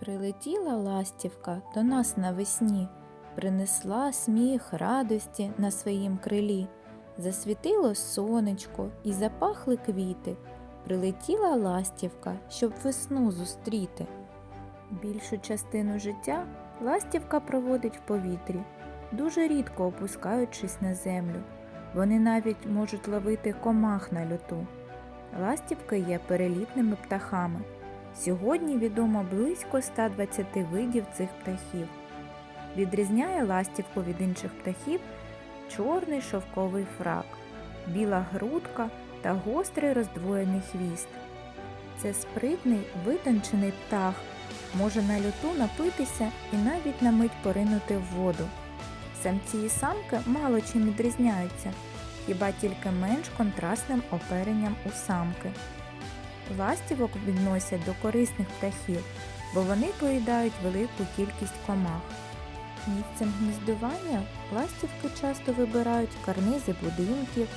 Прилетіла ластівка до нас навесні, принесла сміх радості на своїм крилі. Засвітило сонечко і запахли квіти. Прилетіла ластівка, щоб весну зустріти. Більшу частину життя ластівка проводить в повітрі, дуже рідко опускаючись на землю. Вони навіть можуть ловити комах на льоту. Ластівки є перелітними птахами. Сьогодні відомо близько 120 видів цих птахів. Відрізняє ластівку від інших птахів чорний шовковий фрак, біла грудка та гострий роздвоєний хвіст. Це спритний витончений птах, може на льоту напитися і навіть на мить поринути в воду. Самці і самки мало чим відрізняються, хіба тільки менш контрастним оперенням у самки. Ластівок відносять до корисних птахів, бо вони поїдають велику кількість комах. Місцем гніздування ластівки часто вибирають карнизи будинків,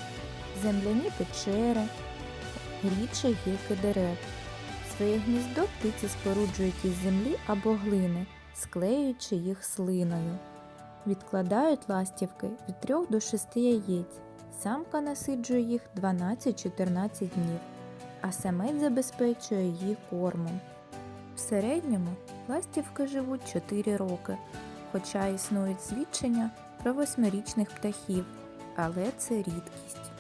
земляні печери, рідші гілки дерев. Своє гніздо птиці споруджують із землі або глини, склеюючи їх слиною. Відкладають ластівки від 3 до 6 яєць. Самка насиджує їх 12-14 днів, а самець забезпечує її кормом. В середньому ластівки живуть 4 роки, хоча існують свідчення про восьмирічних птахів, але це рідкість.